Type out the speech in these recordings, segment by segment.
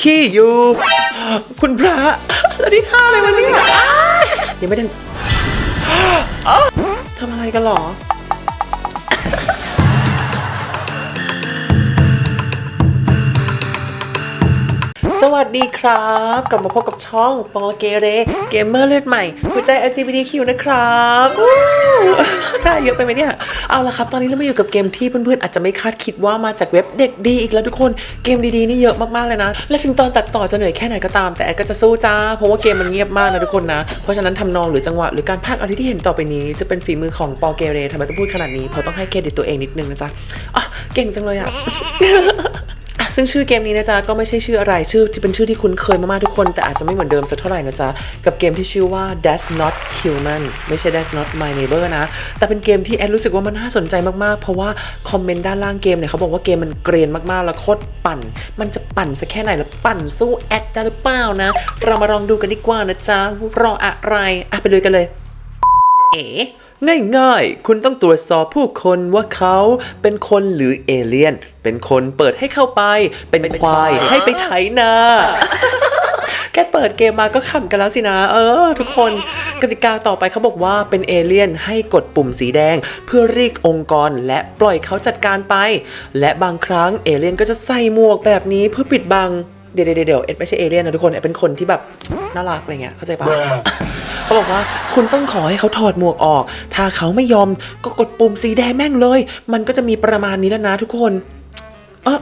ขี้อยู่ คุณพระแล้วนี่ท่าอะไรวะเนี่ยอ้ายยังไม่ได้อ้าวทำอะไรกันหรอ สวัสดีครับ กลับมาพบกับช่องปอเกเรเกมเมอร์เลือดใหม่หัวใจ LGBTQ นะครับถ้าเยอะไปไหมเนี่ย เอาละครับ ตอนนี้เรามาอยู่กับเกมที่เพื่อนๆ อาจจะไม่คาดคิดว่ามาจากเว็บเด็กดีอีกแล้วทุกคน เกมดีๆ นี่เยอะมากๆ เลยนะ และถึงตอนตัดต่อจะเหนื่อยแค่ไหนก็ตาม แต่แอดก็จะสู้จ้า เพราะว่าเกมมันเงียบมากนะทุกคนนะ เพราะฉะนั้นทำนองหรือจังหวะหรือการพากย์อะไรที่เห็นต่อไปนี้ จะเป็นฝีมือของปอเกเรทำไมต้องพูดขนาดนี้ เพราะต้องให้เครดิตตัวเองนิดนึงนะจ๊ะอะเก่งจังเลยอะ ซึ่งชื่อเกมนี้นะจ๊ะก็ไม่ใช่ชื่ออะไรชื่อที่เป็นชื่อที่คุ้นเคยมากๆทุกคน แต่อาจจะไม่เหมือนเดิมสักเท่าไหร่นะจ๊ะกับเกมที่ชื่อว่า That's Not Human ไม่ใช่ That's Not My Neighbor นะ แต่เป็นเกมที่แอดรู้สึกว่ามันน่าสนใจมากๆ เพราะว่าคอมเมนต์ด้านล่างเกมเนี่ยเขาบอกว่าเกมมันเกรียนมากๆ แล้วโคตรปั่น มันจะปั่นสักแค่ไหนแล้วปั่นสู้แอดได้หรือเปล่านะ เรามาลองดูกันดีกว่านะจ๊ะรออะไรอะไปเลยกันเลย เอ๋ ง่ายๆ คุณต้องตรวจสอบผู้คนว่าเขาเป็นคนหรือเอเลี่ยน เป็นคนเปิดให้เข้าไป เป็นควายให้ไปไถนาแค่เปิดเกมมาก็ขำกันแล้วสินะ เออ ทุกคนกติกาต่อไปเขาบอกว่าเป็นเอเลี่ยนให้กดปุ่มสีแดง เพื่อเรียกองค์กรและปล่อยเขาจัดการไป และบางครั้งเอเลี่ยนก็จะใส่หมวกแบบนี้เพื่อปิดบังเดี๋ยวเดี๋ยวเดี๋ยวเอ็ดไม่ใช่เอเลี่ยนนะทุกคนเอ็ดเป็นคนที่แบบน่ารักอะไรเงี้ยเข้าใจปะ เขาบอกว่าคุณต้องขอให้เขาถอดหมวกออก ถ้าเขาไม่ยอมก็กดปุ่มสีแดงแม่งเลย มันก็จะมีประมาณนี้แล้วนะทุกคนเออ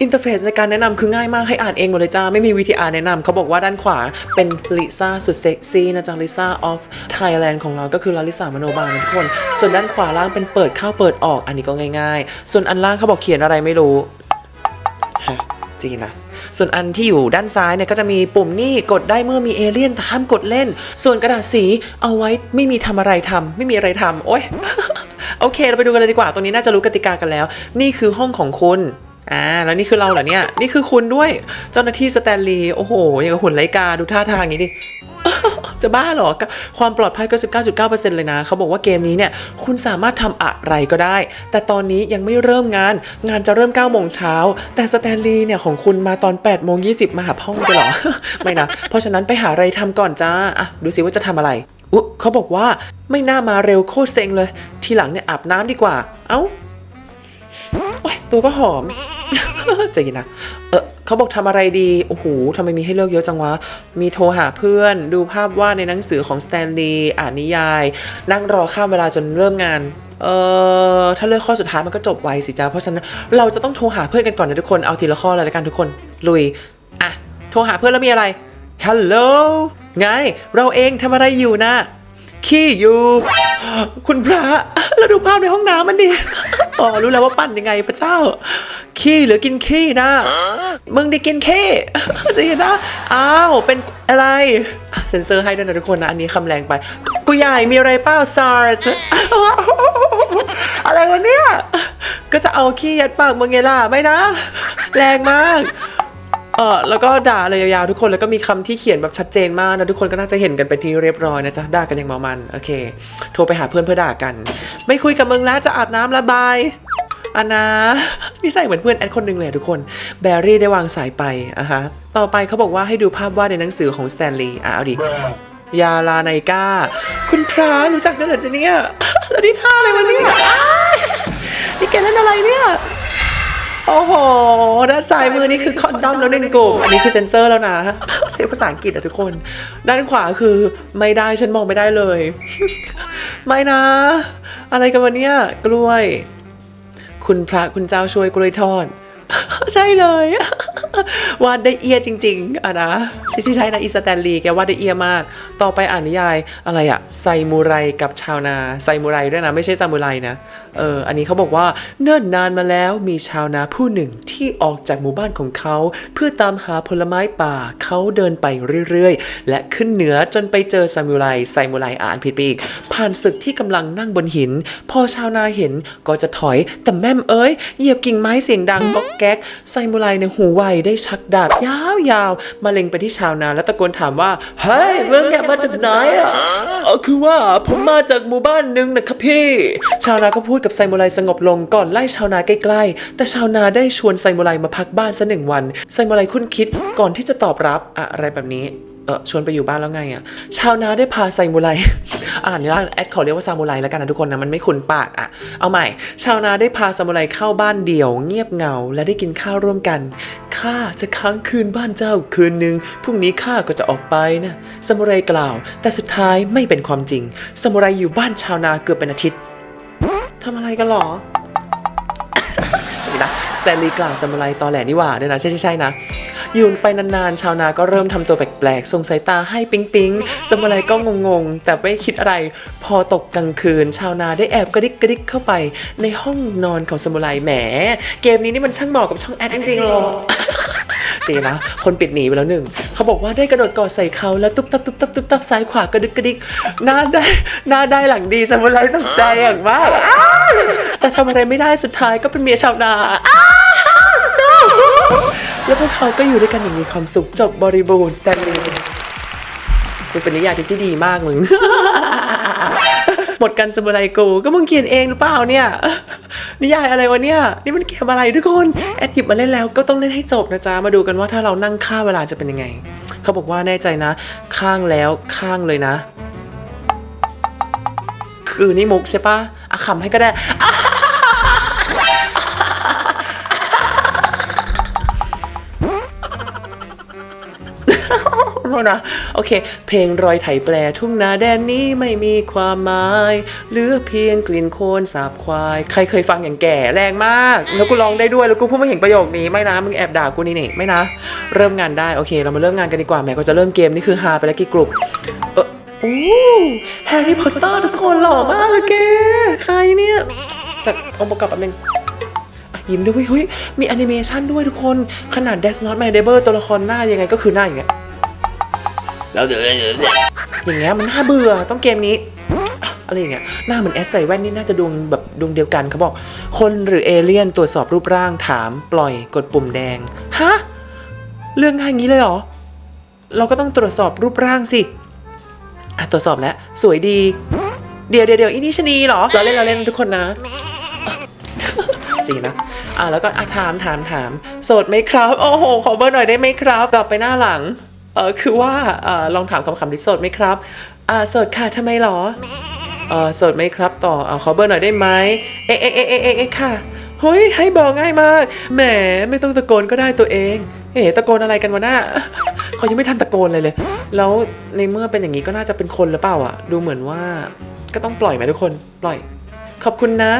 อินเทอร์เฟซในการแนะนำคือง่ายมากให้อ่านเองหมดเลยจ้า ไม่มีวิธีอ่านแนะนำเขาบอกว่าด้านขวาเป็นลิซ่าสุดเซ็กซี่นะจ๊ะลิซ่าออฟไทยแลนด์ของเราก็คือลาลิสามโนบาลทุกคน ส่วนด้านขวาล่างเป็นเปิดเข้าเปิดออก อันนี้ก็ง่าย ๆ ส่วนอันล่างเขาบอกเขียนอะไรไม่รู้ฮะ จีนนะ ส่วนอันที่อยู่ด้านซ้ายเนี่ยก็จะมีปุ่มนี่กดได้เมื่อมีเอเลี่ยนห้ามกดเล่น ส่วนกระดาษสีเอาไว้ไม่มีทำอะไรทำไม่มีอะไรทำโอ๊ยโอเค เราไปดูกันเลยดีกว่า ตรงนี้น่าจะรู้กติกากันแล้ว นี่คือห้องของคุณอ่าแล้วนี่คือเราเหรอเนี่ย นี่คือคุณด้วยเจ้าหน้าที่สแตนลีย์โอ้โหอย่างกับหุ่นไลกาดูท่าทางอย่างนี้ดิ จะบ้าเหรอ ความปลอดภัยก็ 19.9%เลยนะ เขาบอกว่าเกมนี้เนี่ย คุณสามารถทำอะไรก็ได้ แต่ตอนนี้ยังไม่เริ่มงาน งานจะเริ่ม9โมงเช้า แต่สแตนลีย์เนี่ย ของคุณมาตอน8โมง20 มาหาพ่องไปเหรอ ไม่นะ เพราะฉะนั้นไปหาอะไรทำก่อนจ้าอะดูสิว่าจะทำอะไรอุ๊เขาบอกว่าไม่น่ามาเร็วโคตรเซ็งเลย ทีหลังเนี่ยอาบน้ำดีกว่า เอ้าตัวก็หอม ใจเย็นนะ เออเขาบอกทำอะไรดี โอ้โหทำไมมีให้เลือกเยอะจังวะ มีโทรหาเพื่อน ดูภาพวาดในหนังสือของสแตนลีย์อ่านนิยาย นั่งรอข้ามเวลาจนเริ่มงาน เออถ้าเลือกข้อสุดท้ายมันก็จบไวสิจ้า เพราะฉะนั้นเราจะต้องโทรหาเพื่อนกันก่อนนะทุกคน เอาทีละข้อเลยละกันทุกคน ลุย อะ โทรหาเพื่อนแล้วมีอะไร ฮัลโหล ไง เราเองทำอะไรอยู่นะ ขี้อยู่ คุณพระแล้วดูภาพในห้องน้ำมันดิอ๋อรู้แล้วว่าปั่นยังไงพระเจ้า ขี้หรือกินขี้นะ มึงได้กินขี้จะเห็นนะอ้าวเป็นอะไรเซ็นเซอร์ให้ด้วยนะทุกคนนะ อันนี้คำแรงไป กูใหญ่มีอะไรเปล่าซาร์อะไรวะเนี่ยก็จะเอาขี้ยัดปากมึงไงล่ะไม่นะ แรงมาก เออแล้วก็ด่าเลยยาวๆทุกคนแล้วก็มีคำที่เขียนแบบชัดเจนมากนะทุกคนก็น่าจะเห็นกันไปที่เรียบร้อยนะจ๊ะด่ากันอย่างเมามันโอเค โทรไปหาเพื่อนเพื่อด่ากัน ไม่คุยกับมึงแล้วจะอาบน้ำระบายอันนะนิสัยเหมือนเพื่อนแอดคนหนึ่งเลยทุกคน แบรี่ได้วางสายไปอะฮะต่อไปเขาบอกว่าให้ดูภาพวาดในหนังสือของสแตนลีย์อะเอาดิยาลาไนก้า คุณพระรู้จักด้วยเหรอจ๊ะเนี่ยแล้วนี่ท่าอะไรวะเนี้ยนี่แกเล่นอะไรเนี่ย โอ้โห ด้านซ้ายมือนี่คือคอนดอมแล้วหนึ่งกลุ่ม อันนี้คือเซนเซอร์แล้วนะใช้ภาษาอังกฤษอะทุกคน ด้านขวาคือไม่ได้ฉันมองไม่ได้เลย ไม่นะ อะไรกันวะเนี่ยกล้วย คุณพระคุณเจ้าช่วยกล้วยทอด ใช่เลย วาดได้เอียจริงๆอะนะใช่ใช่นะอีสแตนลีแกวาดได้เอียมาก ต่อไปอ่านนิยายอะไรอะไซมูไรกับชาวนาไซมูไรด้วยนะ ไม่ใช่ซามูไรนะ เออ อันนี้เขาบอกว่าเนิ่นนานมาแล้วมีชาวนาผู้หนึ่งที่ออกจากหมู่บ้านของเขา เพื่อตามหาผลไม้ป่าเขาเดินไปเรื่อยๆ และขึ้นเหนือจนไปเจอซามูไรไซมูไรอ่านผิดไปอีกผ่านศึกที่กำลังนั่งบนหิน พอชาวนาเห็นก็จะถอยแต่แม่มเอ้ยเหยียบกิ่งไม้เสียงดังก็แก๊กไซมูไรในหูไวได้ชักดาบยาวๆ มาเล็งไปที่ชาวนาแล้วตะโกนถามว่า เฮ้ยเรื่องแกมาจากไหนอะเออคือว่าผมมาจากหมู่บ้านหนึ่งนะครับพี่ ชาวนาก็พูดกับไซมูไรสงบลงก่อนไล่ชาวนาใกล้ๆ แต่ชาวนาได้ชวนไซมูไรมาพักบ้านสักหนึ่งวัน ไซมูไรคุ้นคิดก่อนที่จะตอบรับอะไรแบบนี้ เออชวนไปอยู่บ้านแล้วไงอะ ชาวนาได้พาไซมูไรอ่านนี่ละแอดขอเรียกว่าซามูไรแล้วกันนะทุกคนนะมันไม่คุ้นปากอะ เอาใหม่ ชาวนาได้พาซามูไรเข้าบ้านเดี่ยว เงียบเหงา และได้กินข้าวร่วมกันข้าจะค้างคืนบ้านเจ้าคืนหนึ่งพรุ่งนี้ข้าก็จะออกไปนะซามูไรกล่าว แต่สุดท้ายไม่เป็นความจริงซามูไรอยู่บ้านชาวนาเกือบเป็นอาทิตย์ทำอะไรกันหรอสวัสดีนะสแตนลีย์กล่าวซามูไรตอแหลนี่หว่าเนี่ยนะใช่ใช่ใช่นะ อยู่ไปนานๆ ชาวนาก็เริ่มทำตัวแปลกๆ ส่งสายตาให้ปิ๊งปิ๊งซามูไรก็งงๆ แต่ไม่คิดอะไร พอตกกลางคืน ชาวนาได้แอบกระดิกกระดิกเข้าไป ในห้องนอนของซามูไรแหม เกมนี้นี่มันช่างเหมาะกับช่องแอดจริงๆเลยจริงนะคนปิดหนีไปแล้วหนึ่ง เขาบอกว่าได้กระโดดกอดใส่เขาแล้วตุ๊บตับตุ๊บตับตุ๊บตับซ้ายขวากระดึกกระดิกหน้าได้หน้าได้หลังดีซามูไรตกใจอย่างมากอ้าวแต่ทำอะไรไม่ได้สุดท้ายก็เป็นเมียชาวนาอ้าว แล้วพวกเขาก็อยู่ด้วยกันอย่างมีความสุขจบบริบูรณ์สแตนลีย์มันเป็นนิยายที่ดีมากมึง หมดกันสมุไรกู ก็มึงเขียนเองหรือเปล่าเนี่ย นิยายอะไรวะเนี่ย นี่มันเกมอะไรทุกคน แอดหยิบมาเล่นแล้วก็ต้องเล่นให้จบนะจ๊ะ มาดูกันว่าถ้าเรานั่งค่าเวลาจะเป็นยังไง เขาบอกว่าแน่ใจนะ ข้างแล้วข้างเลยนะ คือนี่มุกใช่ปะอะขำให้ก็ได้ นะ โอเค เพลงรอยไถแปลทุ่งนาแดนนี้ไม่มีความหมายเหลือเพียงกลิ่นโคลนสาบควาย ใครเคยฟังอย่างแก่แรงมาก แล้วกูร้องได้ด้วยแล้วกูพูดไม่เห็นประโยคนี้ไม่นะมึงแอบด่ากูนี่นี่ไม่นะ เริ่มงานได้โอเค เรามาเริ่มงานกันดีกว่าแม่ก็จะเริ่มเกมนี่คือฮาไปแล้วกี่กลุ่มเออโอ้แฮร์รี่พอตเตอร์ทุกคนหล่อมากเลยแกใครเนี่ยจัดองค์ประกอบแป๊บนึงอะยิ้มด้วยเฮ้ยมีแอนิเมชันด้วยทุกคนขนาด Death Not My Neighbor ตัวละครหน้ายังไงก็คือหน้าอย่างเงี้ย แล้วเดี๋ยวเดี๋ยวอย่างเงี้ยมันน่าเบื่อต้องเกมนี้อะไรอย่างเงี้ยหน้าเหมือนแอดใส่แว่นนี่น่าจะดวงแบบดวงเดียวกันเขาบอก คนหรือเอเลี่ยนตรวจสอบรูปร่างถามปล่อยกดปุ่มแดง ฮะ เรื่องง่ายงี้เลยเหรอ เราก็ต้องตรวจสอบรูปร่างสิ อะ ตรวจสอบแล้ว สวยดี เดี๋ยวเดี๋ยวเดี๋ยวอีนี่ชะนีเหรอเราเล่นเราเล่นทุกคนนะจริงนะอะแล้วก็อะถามถามถามโสดไหมครับ โอ้โห ขอเบอร์หน่อยได้ไหมครับกลับไปหน้าหลัง เออคือว่าเออลองถามคำคำดิโสดไหมครับอ่าโสดค่ะทำไมหรอเออโสดไหมครับ ต่อเอาขอเบอร์หน่อยได้ไหมเอ๊ะเอ๊ะเอ๊ะเอ๊ะเอ๊ะเอ๊ะค่ะเฮ้ยให้เบอร์ง่ายมากแหมไม่ต้องตะโกนก็ได้ตัวเองเอ๊ะตะโกนอะไรกันวะหน้าเขายังไม่ทันตะโกนเลยเลย แล้วในเมื่อเป็นอย่างนี้ก็น่าจะเป็นคนหรือเปล่าอะ ดูเหมือนว่าก็ต้องปล่อยไหมทุกคนปล่อย ขอบคุณนะ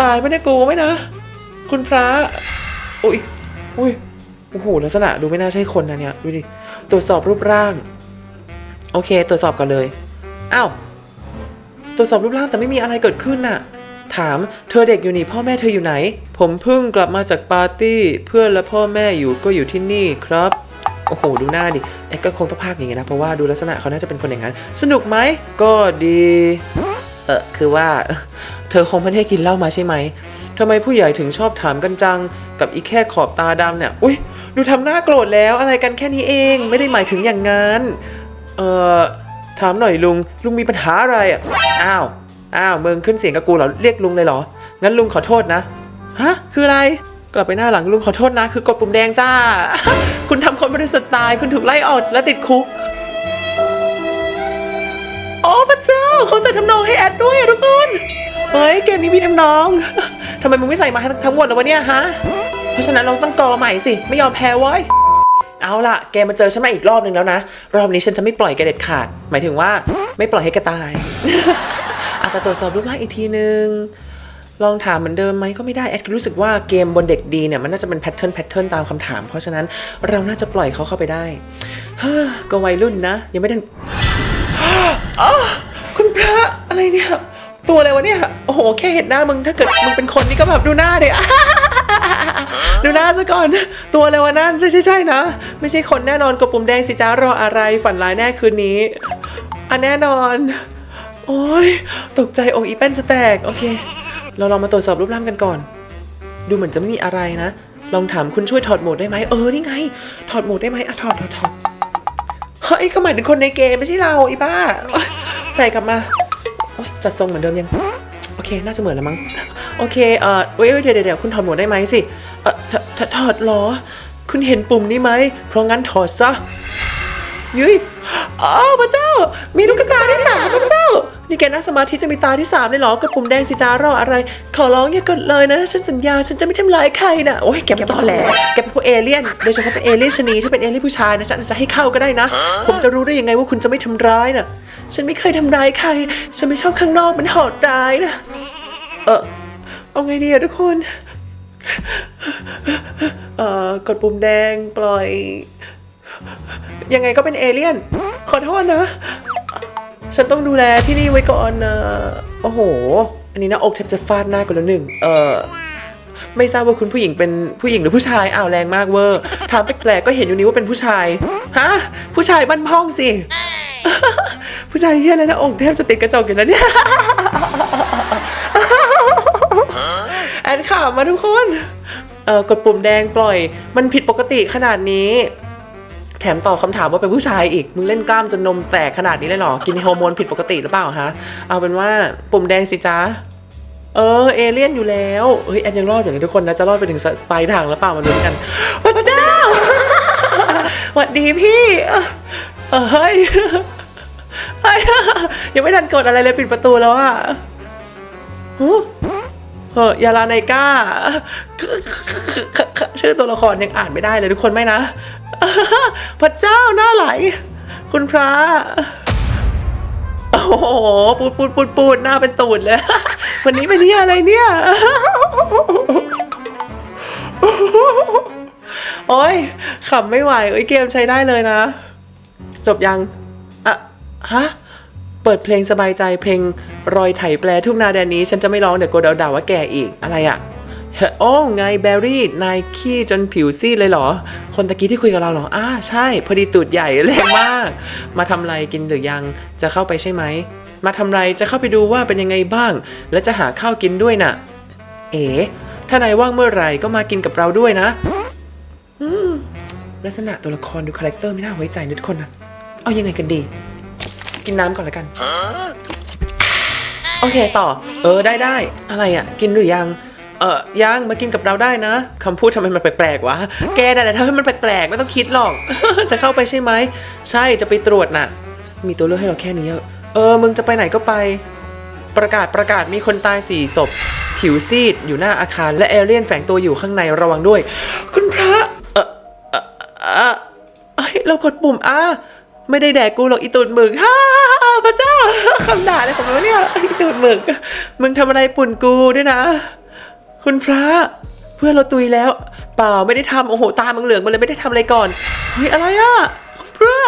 ตายไม่ได้กูไหมนะ คุณพระอุ้ยอุ้ย โอ้โหลักษณะดูไม่น่าใช่คนนะเนี่ยดูดิตรวจสอบรูปร่าง โอเค ตรวจสอบกันเลยอ้าวตรวจสอบรูปร่างแต่ไม่มีอะไรเกิดขึ้นน่ะ ถามเธอเด็กอยู่นี่พ่อแม่เธออยู่ไหน ผมเพิ่งกลับมาจากปาร์ตี้เพื่อนและพ่อแม่อยู่ก็อยู่ที่นี่ครับโอ้โห ดูหน้าดิไอ้ก็คงต้องพากอย่างงี้นะ เพราะว่าดูลักษณะเขาน่าจะเป็นคนอย่างนั้น สนุกไหม ก็ดี เออคือว่า เธอคงไม่ได้กินเหล้ามาใช่ไหมทำไมผู้ใหญ่ถึงชอบถามกันจัง กับอีแค่ขอบตาดำเนี่ย อุ้ย ดูทำหน้าโกรธแล้วอะไรกันแค่นี้เองไม่ได้หมายถึงอย่างนั้น เอ่อ ถามหน่อยลุง ลุงมีปัญหาอะไรอะ อ้าว อ้าวมึงขึ้นเสียงกับกูเหรอ เรียกลุงเลยเหรอ งั้นลุงขอโทษนะ ฮะ คืออะไร กลับไปหน้าหลังลุงขอโทษนะ คือกดปุ่มแดงจ้า คุณทำคนบริสุทธิ์ตาย คุณถูกไล่ออกและติดคุกโอ้พระเจ้าเขาใส่ทำนองให้แอดด้วยอะทุกคน เฮ้ยเกมนี้มีทำนอง ทำไมมึงไม่ใส่มาให้ทั้งหมดเลยวะเนี่ยฮะ เพราะฉะนั้นเราต้องกรอใหม่สิ ไม่ยอมแพ้เว้ยเอาล่ะแกมาเจอฉันมาอีกรอบหนึ่งแล้วนะ รอบนี้ฉันจะไม่ปล่อยแกเด็ดขาด หมายถึงว่าไม่ปล่อยให้แกตายอาจจะตรวจสอบรูปร่างอีกทีนึง ลองถามเหมือนเดิมไหมก็ไม่ได้ แอดรู้สึกว่าเกมบนเด็กดีเนี่ยมันน่าจะเป็นแพทเทิร์นแพทเทิร์นตามคำถาม เพราะฉะนั้นเราน่าจะปล่อยเขาเข้าไปได้เฮ้อก็วัยรุ่นนะ ยังไม่ได้คุณพระอะไรเนี่ย ตัวอะไรวะเนี่ย โอ้โห แค่เห็นหน้ามึงถ้าเกิดมึงเป็นคนนี่ก็แบบดูหน้าเด็ ดูหน้าซะก่อน ตัวอะไรวะนั่นใช่ใช่ใช่นะ ไม่ใช่คนแน่นอนกดปุ่มแดงสิจ้ารออะไรฝันร้ายแน่คืนนี้ อันแน่นอน โอ้ยตกใจองค์อีแป้นจะแตก โอเค เราลองมาตรวจสอบรูปร่างกันก่อน ดูเหมือนจะไม่มีอะไรนะ ลองถามคุณช่วยถอดโหมดได้ไหมเออนี่ไง ถอดโหมดได้ไหมอะถอดถอดถอดเฮ้ยเขาหมายถึงคนในเกมไม่ใช่เราอีบ้า ใส่กลับมาจัดทรงเหมือนเดิมยัง โอเค น่าจะเหมือนแล้วมั้ง โอเค เอ่อเว้ยเดี๋ยวเดี๋ยวคุณถอดหมดได้ไหมสิ เอ่อถถถอดหรอ คุณเห็นปุ่มนี้ไหม เพราะงั้นถอดซะยุ้ยอ้าวพระเจ้า มีลูกตาที่สามพระเจ้า นี่แกนั่งสมาธิจะมีตาที่สามเลยเหรอกดปุ่มแดงสิจ้ารออะไร ขอร้องอย่ากดเลยนะ ฉันสัญญา ฉันจะไม่ทำร้ายใครนะโอ้ยแกเป็นตอแหลแกเป็นพวกเอเลี่ยน โดยเฉพาะเป็นเอเลี่ยนชนีที่เป็นเอเลี่ยนผู้ชายนะฉันอาจจะให้เข้าก็ได้นะ ผมจะรู้ได้ยังไงว่าคุณจะไม่ทำร้ายน่ะฉันไม่เคยทำร้ายใคร ฉันไม่ชอบข้างนอกมันโหดร้ายนะ เออ เอาไงดีอะทุกคน เอ่อ กดปุ่มแดงปล่อย ยังไงก็เป็นเอเลี่ยน ขอโทษนะ ฉันต้องดูแลที่นี่ไว้ก่อนนะโอ้โห อันนี้หนะอกแทบจะฟาดหน้ากันแล้วหนึ่ง เออไม่ทราบว่าคุณผู้หญิงเป็นผู้หญิงหรือผู้ชาย อ้าวแรงมากเวอร์ถามแปลกๆก็เห็นอยู่นี้ว่าเป็นผู้ชาย ฮะ ผู้ชายบ้านพ้องสิ ผู้ชายเฮียอะไรนะอกแทบจะติดกระจกอยู่แล้วเนี่ย แอนข่าวมาทุกคนเอ่อกดปุ่มแดงปล่อย มันผิดปกติขนาดนี้ แถมตอบคำถามว่าเป็นผู้ชายอีก มึงเล่นกล้ามจนนมแตกขนาดนี้เลยหรอ กินฮอร์โมนผิดปกติหรือเปล่าฮะ เอาเป็นว่าปุ่มแดงสิจ๊ะเออ เอเลี่ยนอยู่แล้ว เฮ้ยแอนยังรอดอยู่นะทุกคนนะจะรอดไปถึงสไปร์ทางหรือเปล่ามาดูกันพระเจ้าหวัดดีพี่เฮ้ยยังไม่ทันกดอะไรเลยปิดประตูแล้วอะหู เออยาลาไนก้า ชื่อตัวละครยังอ่านไม่ได้เลยทุกคนไหมนะ พระเจ้าหน้าไหล คุณพระ โอ้โห ปูดปูดปูดปูดหน้าเป็นตูดเลย วันนี้เป็นที่อะไรเนี่ย โอ้ยขำไม่ไหวเอ้ยเกมใช้ได้เลยนะ จบยังอะฮะ เปิดเพลงสบายใจเพลง รอยไถแปลทุ่งนาแดนนี้ ฉันจะไม่ร้องเดี๋ยวโกเดาดาว่าแกอีกอะไรอะโอ้ไงแบรี่ นายขี้จนผิวซีดเลยเหรอ คนตะกี้ที่คุยกับเราเหรออ่าใช่ พอดีตูดใหญ่แรงมาก มาทำไรกินหรือยังจะเข้าไปใช่ไหม มาทำไรจะเข้าไปดูว่าเป็นยังไงบ้าง แล้วจะหาข้าวกินด้วยน่ะ เอ๋ถ้านายว่างเมื่อไหร่ก็มากินกับเราด้วยนะลักษณะตัวละครดูคาแรคเตอร์ไม่น่าไว้ใจนะทุกคนนะเอายังไงกันดี กินน้ำก่อนละกัน โอเคต่อ เออได้ได้อะไรอะ่ะ กินหรือยัง เออยังมากินกับเราได้นะคำพูดทำไมมันแปลกๆวะแกนั่นแหละทำให้มันแปลกๆไม่ต้องคิดหรอก จะเข้าไปใช่ไหมใช่จะไปตรวจน่ะ มีตัวเลือกให้เราแค่นี้เออมึงจะไปไหนก็ไป ประกาศประกาศมีคนตายสี่ศพผิวซีดอยู่หน้าอาคารและเอเลี่ยนแฝงตัวอยู่ข้างในระวังด้วย คุณพระเออเออเออเรากดปุ่มอะไม่ได้แดกกูหรอกอีตูดหมึกฮ่า พระเจ้าคำด่าอะไรของมันวะเนี่ยอีตูดหมึก มึงทำอะไรปุ่นกูด้วยนะ คุณพระเพื่อนเราตุยแล้ว เปล่าไม่ได้ทำโอ้โหตามึงเหลืองมาเลยไม่ได้ทำอะไรก่อนเฮ้ยอะไรอะคุณพระ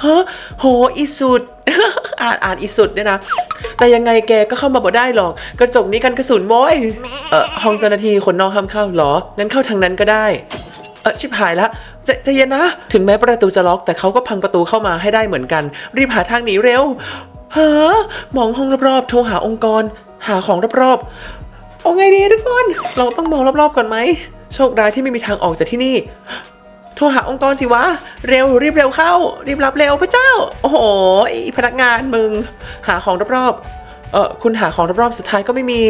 เฮ้อโหอีสุด อ่านอ่านอีสุดเนี่ยนะ แต่ยังไงแกก็เข้ามาบ่ได้หรอก กระจกนี้กันกระสุนโว้ยเออห้องเจ้าหน้าที่คนนอกห้ามเข้าเหรองั้นเข้าทางนั้นก็ได้ เออชิบหายละ ใจใจเย็นนะ ถึงแม้ประตูจะล็อกแต่เขาก็พังประตูเข้ามาให้ได้เหมือนกัน รีบหาทางหนีเร็วเฮะมองห้องรอบๆโทรหาองค์กร หาของรอบๆเอาไงดีทุกคน เราต้องมองรอบๆก่อนไหม โชคร้ายที่ไม่มีทางออกจากที่นี่ โทรหาองค์กรสิวะ เร็วรีบเร็วเข้า รีบรับเร็วพระเจ้า โอ้โหพนักงานมึง หาของรอบๆเออคุณหาของรอบๆสุดท้ายก็ไม่มี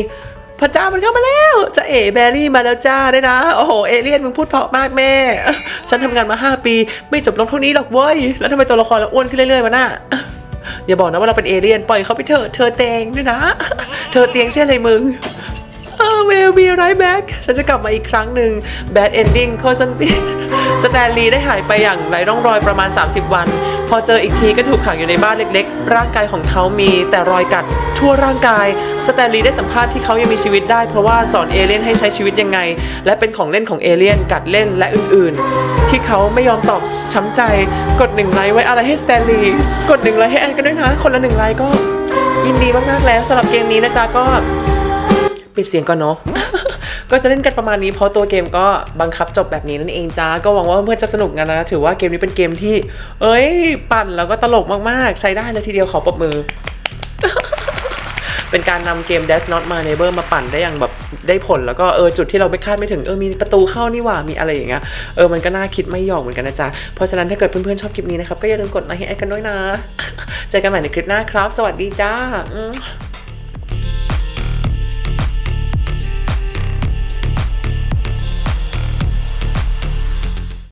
พระเจ้ามันเข้ามาแล้วจะเอ๋แบรี่มาแล้วจ้าได้นะ โอ้โห เอเลี่ยนมึงพูดเพราะมากแม่ ฉันทำงานมา 5 ปี ไม่จบลงเท่านี้หรอกเว้ย แล้วทำไมตัวละครเราอ้วนขึ้นเรื่อยๆมาน่ะอย่าบอกนะว่าเราเป็นเอเลี่ยนปล่อยเขาไปเถอะเธอเตงด้วยนะ เธอเตียงเช่นอะไรมึง will be right back ฉันจะกลับมาอีกครั้งหนึ่ง bad ending โคสันติสแตนลีย์ได้หายไปอย่างไร้ร่องรอยประมาณ 30 วัน พอเจออีกทีก็ถูกขังอยู่ในบ้านเล็กๆ ร่างกายของเขามีแต่รอยกัดทั่วร่างกาย สแตนลีย์ได้สัมภาษณ์ที่เขายังมีชีวิตได้เพราะว่าสอนเอเลี่ยนให้ใช้ชีวิตยังไง และเป็นของเล่นของเอเลี่ยนกัดเล่นและอื่นๆ ที่เขาไม่ยอมตอบช้ำใจ กดหนึ่งไลค์ไว้อะไรให้สแตนลีย์กดหนึ่งไลค์ให้แอนกันด้วยนะคนละหนึ่งไลค์ก็ยินดีมากๆแล้วสำหรับเกมนี้นะจ๊ะก็ ปิดเสียงก่อนเนาะ ก็จะเล่นกันประมาณนี้เพราะตัวเกมก็บังคับจบแบบนี้นั่นเองจ้า ก็หวังว่าเพื่อนจะสนุกกันนะ ถือว่าเกมนี้เป็นเกมที่ เอ้ย ปั่นแล้วก็ตลกมากๆ ใช้ได้เลยทีเดียวขอปรบมือ เป็นการนำเกม Dash Not My Neighbor มาปั่นได้อย่างแบบได้ผลแล้วก็เออจุดที่เราไม่คาดไม่ถึงเออมีประตูเข้านี่หว่ามีอะไรอย่างเงี้ยเออมันก็น่าคิดไม่หยอกเหมือนกันนะจ๊ะเพราะฉะนั้นถ้าเกิดเพื่อนๆชอบคลิปนี้นะครับก็อย่าลืมกดไลค์ให้แอดกันด้วยนะ เจอกันใหม่ในคลิปหน้าครับ สวัสดีจ้า